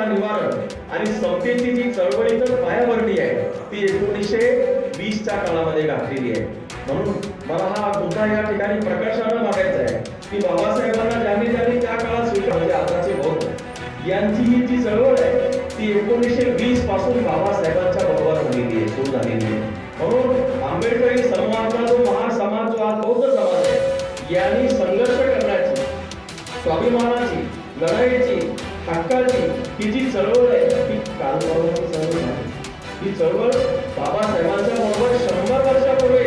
समस्यांना निवारण आणि समतेची जी चळवळी चळवळीचं पायाभरणी आहे ती एकोणीसशे वीसच्या काळामध्ये घातलेली आहे. म्हणून मला हा मुद्दा या ठिकाणी प्रकाशानं मागायचा आहे की बाबासाहेबांना ज्यांनी ज्यांनी त्या काळात स्वीकार म्हणजे आताचे भाऊ यांची ही जी चळवळ आहे ती एकोणीसशे वीसपासून बाबासाहेबांच्या बरोबर झालेली आहे सुरू झालेली आहे. म्हणून आंबेडकरी समूहाचा जो महान समाज जो आज बौद्ध समाज आहे यांनी संघर्ष करण्याची स्वाभिमानाची लढाईची हक्काची ही जी चळवळ आहे ती काल चळवळ नाही ही चळवळ बाबासाहेबांच्या बरोबर शंभर वर्षापूर्वी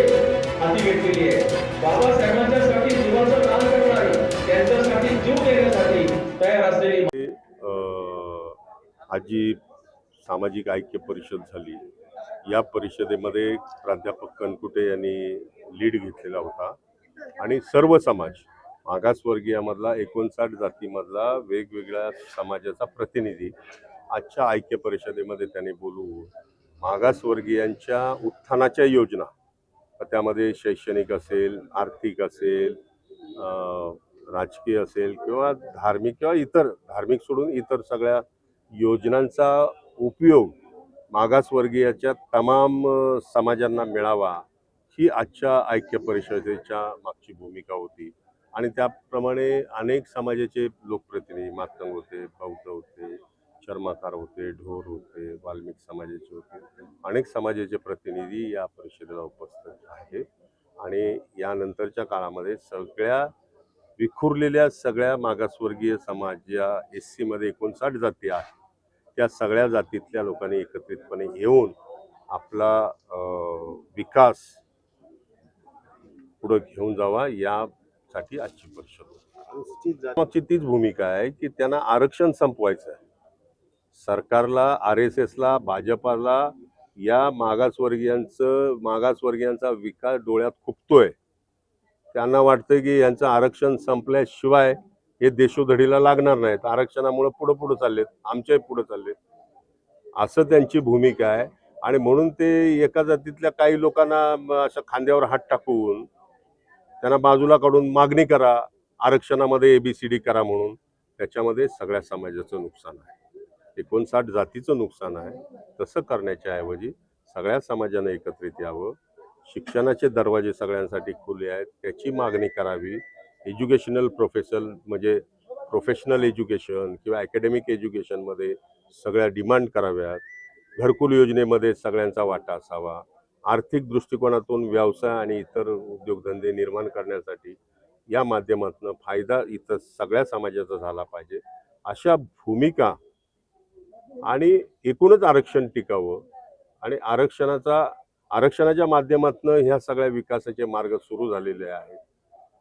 हाती घेतलेली आहे. बाबासाहेबांच्यासाठी जीवाचं दान करणारी त्यांच्यासाठी जीव देण्यासाठी तयार असलेली आजी सामाजिक ऐक्य परिषद झाली या परिषदेमध्ये प्राध्यापक कनकुटे यांनी लीड घेतलेला होता. आणि सर्व समाज मागासवर्गीयामधला एकोणसाठ जातीमधला वेगवेगळ्या समाजाचा प्रतिनिधी आजच्या ऐक्य परिषदेमध्ये त्यांनी बोलू. मागासवर्गीयांच्या उत्थानाच्या योजना. त्यामध्ये शैक्षणिक असेल आर्थिक असेल राजकीय असेल किंवा धार्मिक किंवा इतर धार्मिक सोडून इतर सगळ्या योजनांचा उपयोग मागासवर्गीयाच्या तमाम समाजांना मिळावा ही आजच्या ऐक्य परिषदेच्या मागची भूमिका होती. आणि त्याप्रमाणे अनेक समाजाचे लोकप्रतिनिधी मातंग होते बौद्ध होते चर्माकार होते ढोर होते वाल्मिक समाजाचे होते. अनेक समाजाचे प्रतिनिधी या परिषदेला उपस्थित आहे आणि यानंतरच्या काळामध्ये सगळ्या विखुरलेल्या सगळ्या मागासवर्गीय समाज ज्या एस सीमध्ये एकोणसाठ जाती आहेत त्या सगळ्या जातीतल्या लोकांनी एकत्रितपणे येऊन आपला विकास पुढं घेऊन जावा या यासाठी आजची परिषद मागची तीच भूमिका आहे की त्यांना आरक्षण संपवायचं आहे. सरकारला आर एस एसला भाजपाला या मागासवर्गीयांचं मागासवर्गीयांचा विकास डोळ्यात खुपतोय. त्यांना वाटतं की यांचं आरक्षण संपल्याशिवाय हे देशोधडीला लागणार नाहीत आरक्षणामुळे पुढं पुढं चाललेत आमच्याही पुढं चाललेत. असं त्यांची भूमिका आहे. आणि म्हणून ते एका जातीतल्या काही लोकांना असं खांद्यावर हात टाकून त्यांना बाजूला काढून मागणी करा आरक्षणामध्ये एबीसीडी करा म्हणून. त्याच्यामध्ये सगळ्या समाजाचं नुकसान आहे. एकोणसाठ जातीचं नुकसान आहे. तसं करण्याच्या ऐवजी सगळ्या समाजानं एकत्रित यावं. शिक्षणाचे दरवाजे सगळ्यांसाठी खुले आहेत. त्याची मागणी करावी. एज्युकेशनल प्रोफेशनल म्हणजे प्रोफेशनल एज्युकेशन किंवा अकॅडमिक एज्युकेशनमध्ये सगळ्या डिमांड कराव्यात. घरकुल योजनेमध्ये सगळ्यांचा वाटा असावा. आर्थिक दृष्टिकोनातून व्यवसाय आणि इतर उद्योगधंदे निर्माण करण्यासाठी या माध्यमातून फायदा इतर सगळ्या समाजाचा झाला पाहिजे. अशा भूमिका आणि एकूणच आरक्षण टिकावं आणि आरक्षणाचा आरक्षणाच्या माध्यमातून ह्या सगळ्या विकासाचे मार्ग सुरू झालेले आहेत.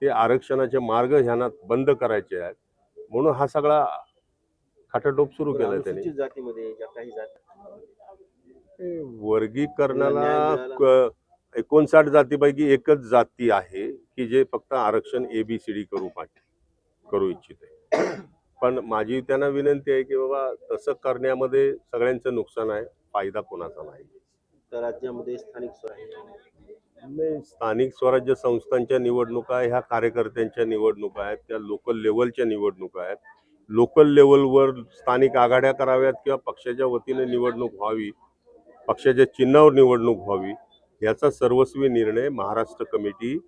ते आरक्षणाचे मार्ग ह्यांना बंद करायचे आहेत. म्हणून हा सगळा खाटाटोप सुरू केलाय त्यांनी. जातीमध्ये ज्या काही जाती वर्गीकरणाला एकोणसाठ जातीपैकी एकच जाती आहे की जे फक्त आरक्षण एबीसीडी करू पाहिजे करू इच्छिते. पण माझी त्यांना विनंती आहे की बाबा तसं करण्यामध्ये सगळ्यांचं नुकसान आहे फायदा कोणाचा नाही. तर राज्यामध्ये स्थानिक स्वराज्य. नाही स्थानिक स्वराज्य संस्थांच्या निवडणुका ह्या कार्यकर्त्यांच्या निवडणुका आहेत त्या लोकल लेवलच्या निवडणुका आहेत. लोकल लेवलवर स्थानिक आघाड्या कराव्यात किंवा पक्षाच्या वतीने निवडणूक व्हावी पक्षाच्या चिन्हावर निवडणूक व्हावी याचा सर्वस्वी निर्णय महाराष्ट्र कमिटी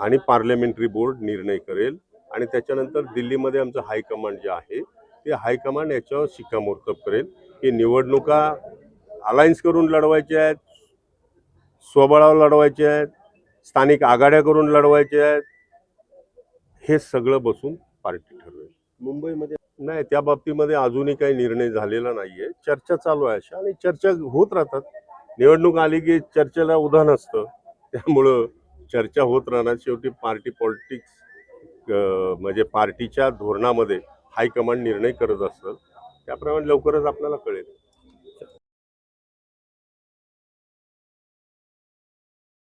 आणि पार्लमेंटरी बोर्ड निर्णय करेल. आणि त्याच्यानंतर दिल्लीमध्ये आमचं हायकमांड जे आहे ते हायकमांड याच्यावर शिक्कामोर्तब करेल. की निवडणुका अलायन्स करून लढवायच्या आहेत स्वबळावर लढवायच्या आहेत स्थानिक आघाड्या करून लढवायच्या आहेत हे सगळं बसून पार्टी ठरवेल. मुंबईमध्ये नाही त्या बाबतीमध्ये अजूनही काही निर्णय झालेला नाहीये. चर्चा चालू आहे अशा आणि चर्चा होत राहतात. निवडणूक आली की चर्चेला उधाण असतं. त्यामुळं चर्चा होत राहणार. शेवटी पार्टी पॉलिटिक्स म्हणजे पार्टीच्या धोरणामध्ये हायकमांड निर्णय करत असतं. त्याप्रमाणे लवकरच आपल्याला कळेल.